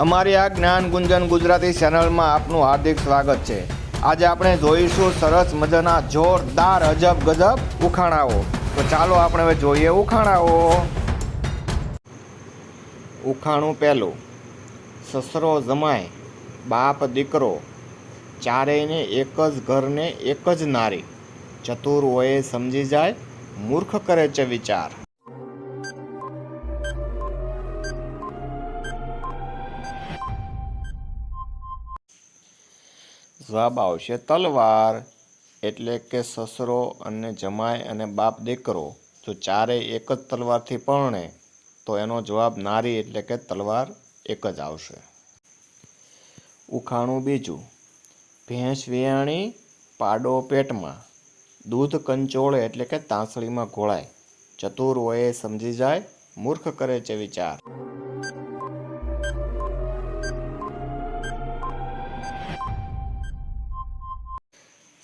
અમારી આ જ્ઞાન ગુંજન ગુજરાતી ચેનલમાં આપનું હાર્દિક સ્વાગત છે. આજે આપણે જોઈશું સરસ મજાના જોરદાર અજબ ગજબ ઉખાણાઓ. તો ચાલો આપણે હવે જોઈએ ઉખાણાઓ. ઉખાણું પહેલું. સસરો જમાય, બાપ દીકરો, ચારેયને એક જ ઘરને એક જ નારી. ચતુર હોય સમજી જાય, મૂર્ખ કરે છે વિચાર. જવાબ આવશે તલવાર, એટલે કે સસરો અને જમાય અને બાપ દીકરો. જો ચારે એક જ તલવારથી પરણે, તો એનો જવાબ નારી એટલે કે તલવાર એક જ આવશે. ઉખાણું બીજું. ભેંસ વિયાણી પાડો પેટમાં. દૂધ કંચોળે એટલે કે તાંસળીમાં ઘોળાય. ચતુર હોય સમજી જાય, મૂર્ખ કરે છે વિચાર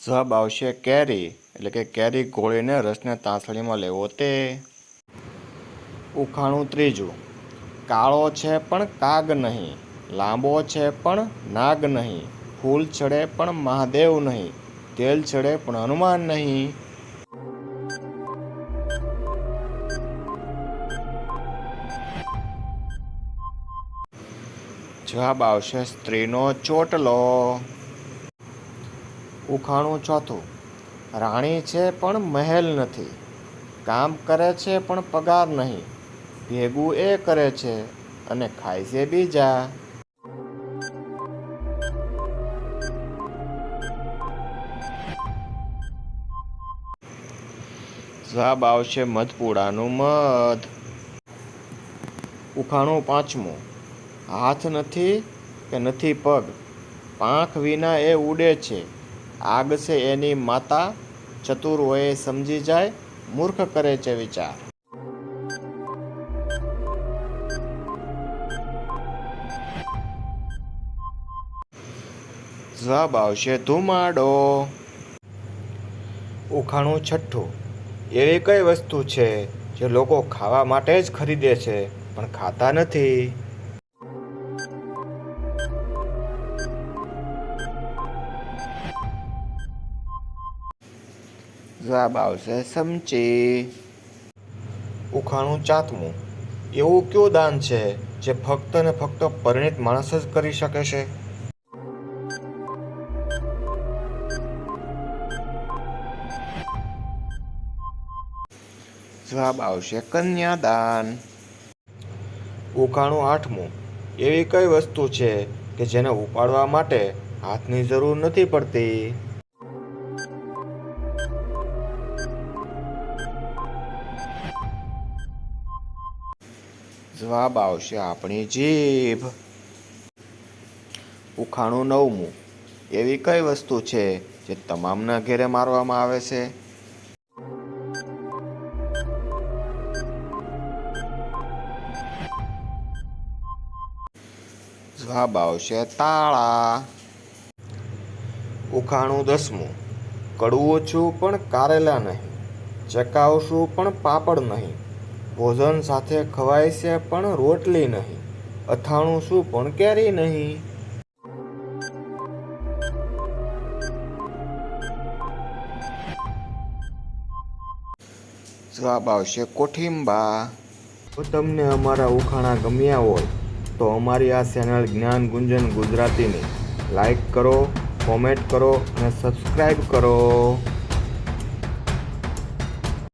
જવાબ આવશે કેરી. એટલે કે કેરી ઘોળીને રસને તાંસળીમાં લેવો તે. ઉખાણું ત્રીજું. કાળો છે પણ કાગ નહીં. લાંબો છે પણ નાગ નહીં. ફૂલ ચડે પણ મહાદેવ નહીં. તેલ ચડે પણ હનુમાન નહીં. જવાબ આવશે સ્ત્રીનો ચોટલો. ઉખાણું ચોથું. રાણી છે પણ મહેલ નથી. કામ કરે છે પણ પગાર નહીં. ભેગું એ કરે છે અને ખાય છે બીજા. જવાબ આવશે મધપુડાનું મધ. ઉખાણું પાંચમું. હાથ નથી કે નથી પગ? પાંખ વિના એ ઉડે છે. આગ છે એની માતા ચતુર હોય સમજી જાય, મૂર્ખ કરે છે વિચાર. જવાબ આવશે ધુમાડો. ઉખાણું છઠ્ઠું. એવી કઈ વસ્તુ છે જે લોકો ખાવા માટે જ ખરીદે છે, પણ ખાતા નથી? જવાબ આવશે સમચી ઉખાણું ચાતમું એવું કયું દાન છે જે ફક્ત ને ફક્ત પરિણિત માણસ જ કરી શકે છે? જવાબ આવશે કન્યાદાન ઉખાણું આઠમું. એવી કઈ વસ્તુ છે કે જેને ઉપાડવા માટે હાથની જરૂર નથી પડતી? જવાબ આવશે આપણી જીભ. ઉખાણું નવમું. એવી કઈ વસ્તુ છે જે તમામના ઘેરે મારવામાં આવે છે? જવાબ આવશે તાળા. ઉખાણું દસમું. કડવું છું પણ કારેલા નહીં. ચકાવશું પણ પાપડ નહીં. ભોજન સાથે ખવાય છે પણ રોટલી નહીં. અથાણું શું પણ કેરી નહીં. જવાબ આવશે કોઠિંબા. જો તમને અમારા ઉખાણા ગમ્યા હોય તો અમારી આ ચેનલ જ્ઞાન ગુંજન ગુજરાતીને લાઈક કરો કોમેન્ટ કરો અને સબસ્ક્રાઈબ કરો.